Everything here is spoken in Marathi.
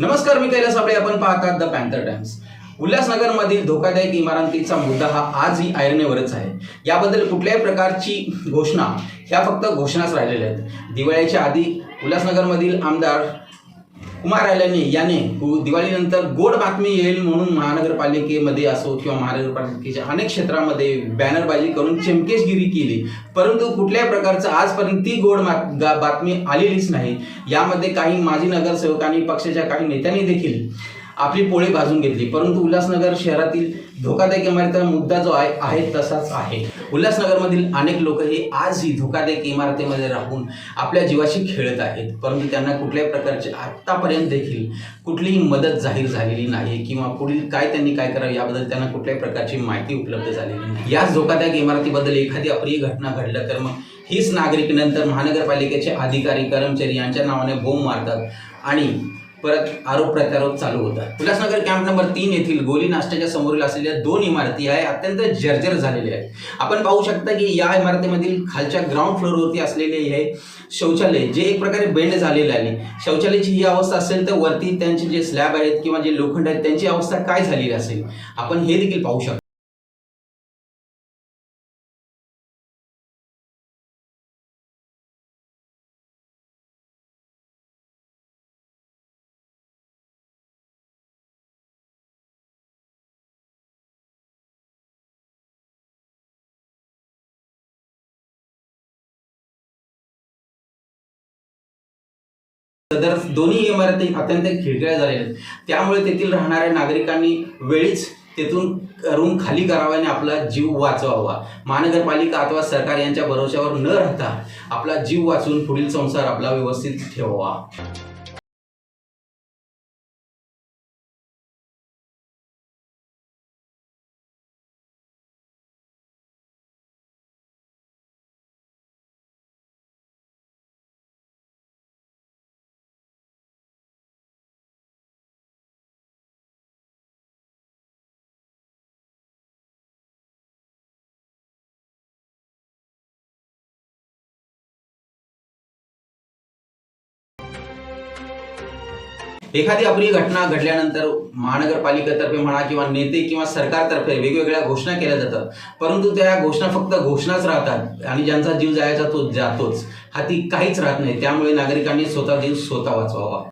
नमस्कार मी कैलास आपले आपण पाहतात द पॅन्थर टाइम्स उल्हासनगरमधील धोकादायक इमारतीचा मुद्दा हा आजही ऐरणीवरच आहे. याबद्दल कुठल्याही प्रकारची घोषणा ह्या फक्त घोषणाच राहिलेल्या आहेत. दिवाळीच्या आधी उल्हासनगरमधील आमदार कुमार आल्याने याने दिवाळीनंतर गोड बातमी येईल म्हणून महानगरपालिकेमध्ये असो किंवा महानगरपालिकेच्या अनेक क्षेत्रामध्ये बॅनरबाजी करून चमकेशगिरी केली. परंतु कुठल्याही प्रकारचं आजपर्यंत ती गोड गा- बातमी आलेलीच नाही. यामध्ये काही माजी नगरसेवकांनी पक्षाच्या काही नेत्यांनी देखील आपली पोळी भाजून घेतली. परंतु उल्हासनगर शहरातील धोकादायक इमारतीचा मुद्दा जो आहे आहे तसाच आहे. उल्हासनगरमधील अनेक लोक हे आजही धोकादायक इमारतीमध्ये राहून आपल्या जीवाशी खेळत आहेत. परंतु त्यांना कुठल्याही प्रकारची आत्तापर्यंत देखील कुठलीही मदत जाहीर झालेली नाही किंवा पुढील काय त्यांनी काय करावं याबद्दल त्यांना कुठल्याही प्रकारची माहिती उपलब्ध झालेली नाही. याच धोकादायक इमारतीबद्दल एखादी अप्रिय घटना घडलं तर मग हीच नागरिक नंतर महानगरपालिकेचे अधिकारी कर्मचारी यांच्या नावाने बोंब मारतात आणि परत आरोप प्रत्यारोप चालू होता उल्हासनगर कॅम्प नंबर तीन येथील गोली नाश्त्याच्या समोरील असलेल्या दोन इमारती आहे अत्यंत जर्जर झालेल्या आहेत. आपण पाहू शकता की या इमारतीमधील खालच्या ग्राउंड फ्लोअरवरती असलेले हे शौचालय जे एक प्रकारे बेंड झालेले आहे. शौचालयाची ही अवस्था असेल तर वरती त्यांचे जे स्लॅब आहेत किंवा जे लोखंड आहेत त्यांची अवस्था काय झालेली असेल? आपण हे देखील पाहू शकतो. सदर दोन्ही इमारती अत्यंत खिळखिळ्या झालेल्या आहेत. त्यामुळे तेथील राहणाऱ्या नागरिकांनी वेळीच तेथून रूम खाली करावा आणि आपला जीव वाचवावा. महानगरपालिका अथवा सरकार यांच्या भरोश्यावर न राहता आपला जीव वाचून पुढील संसार आपला व्यवस्थित ठेवावा. एखादी अप्रिय घटना घडल्यानंतर महानगरपालिकेतर्फे म्हणा किंवा नेते किंवा सरकारतर्फे वेगवेगळ्या घोषणा केल्या जातात. परंतु त्या घोषणा फक्त घोषणाच राहतात आणि ज्यांचा जीव जायचा तो जातोच. हाती काहीच राहत नाही. त्यामुळे नागरिकांनी स्वतः जीव स्वतः वाचवावा.